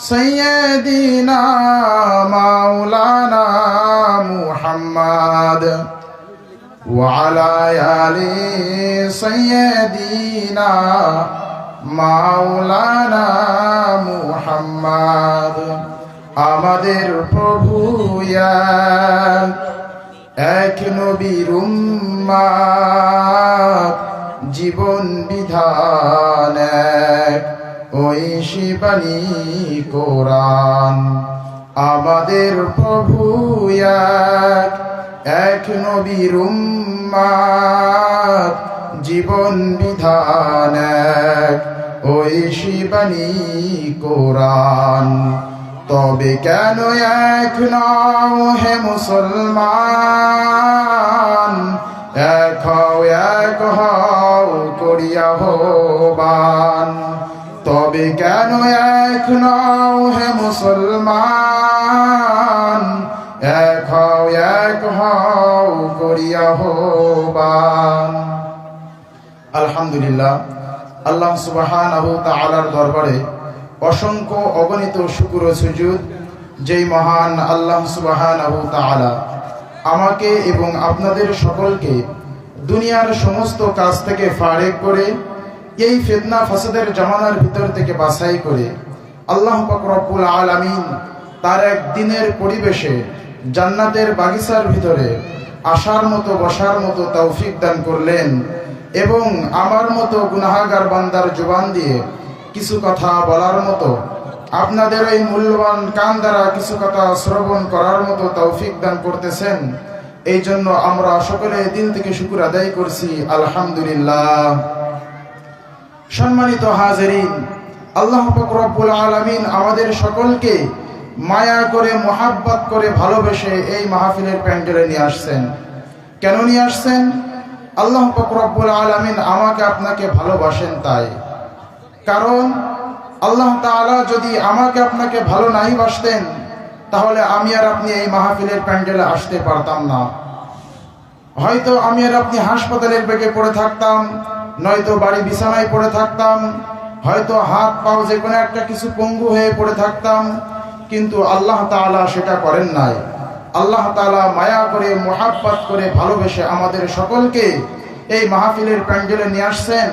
سيدنا مولانا محمد وعلى آل سيدنا মাওলানা মুহাম্মদ আমাদের প্রভু এক, এক নবীর উম্মাদ, জীবন বিধান এক, ওই শিবানী কোরআন। আমাদের প্রভু এক, এক নবীর জীবন বিধান এক, ওই শিবানী কোরআন। তবে কেন এক নাও হে মুসলমান? এক হও এক হও করিয়া হবান। তবে কেন এক নাও হে মুসলমান? এক হও এক হও করিয়া হবান। আলহামদুলিল্লাহ, আল্লাহ সুবহানাহু তাআলার দরবারে অসংখ্য অগণিত শুকুর সুজুদ, যেই মহান আল্লাহ সুবহানাহু তাআলা আমাকে এবং আপনাদের সকলকে দুনিয়ার সমস্ত কাজ থেকে ফারেক করে এই ফিতনা ফাসাদের জামানার ভিতর থেকে বাছাই করে আল্লাহ রব্বুল আলামিন তার এক দিনের পরিবেশে জান্নাতের বাগিচার ভিতরে আসার মতো, বসার মতো তৌফিক দান করলেন এবং আমার মতো গুনাহাগার বান্দার জুবান দিয়ে কিছু কথা বলার মতো, আপনাদের এই মূল্যবান কান দ্বারা কিছু কথা শ্রবণ করার মতো তৌফিক দান করতেছেন। এই জন্য আমরা সকলে দিন থেকে শুকুর আদায় করছি। আলহামদুলিল্লাহ। সম্মানিত হাজেরিন, আল্লাহ পাক রব্বুল আলামিন আমাদের সকলকে মায়া করে, মোহাব্বত করে ভালোবেসে এই মাহফিলের প্যান্ডেলে নিয়ে আসছেন। কেন নিয়ে আসছেন? আল্লাহ পাক রব্বুল আলামিন আমাকে আপনাকে ভালোবাসেন তাই। কারণ আল্লাহ তাআলা যদি আমাকে আপনাকে ভালো নাই বাসতেন, তাহলে আমি আর আপনি এই মাহফিলের প্যান্ডেলে আসতে পারতাম না। হয়তো আমি আর আপনি হাসপাতালের বেগে পড়ে থাকতাম নয়তো বাড়ি বিছানায় পড়ে থাকতাম, হয়তো হাত পাও যে কোনো একটা কিছু পঙ্গু হয়ে পড়ে থাকতাম, কিন্তু আল্লাহ তাআলা সেটা করেন নাই। আল্লাহ তাআলা মায়া করে, মোহাব্বত করে ভালোবেসে আমাদের সকলকে এই মাহফিলের প্যান্ডেলে নিয়ে আসছেন।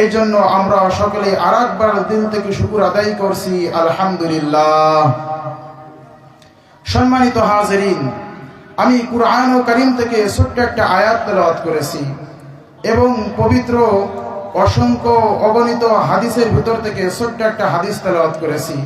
এই জন্য আমরা সকলে আর একবার দিন থেকে শুকুর আদায় করছি, আলহামদুলিল্লাহ। সম্মানিত হাজরিন, আমি কুরআন ও করিম থেকে ছোট্ট একটা আয়াত তেলাওয়াত করেছি। এবং পবিত্র অসংখ্য অগণিত হাদিসের ভিতর থেকে ছোট্ট একটা হাদিস তেলাওয়াত করেছি।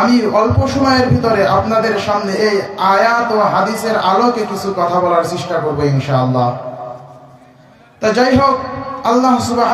আমি অল্প সময়ের ভিতরে আপনাদের সামনে এই আয়াত ও হাদিসের আলোকে কিছু কথা বলার চেষ্টা করব ইনশাআল্লাহ। তা যাই হোক, আল্লাহ সুবাহ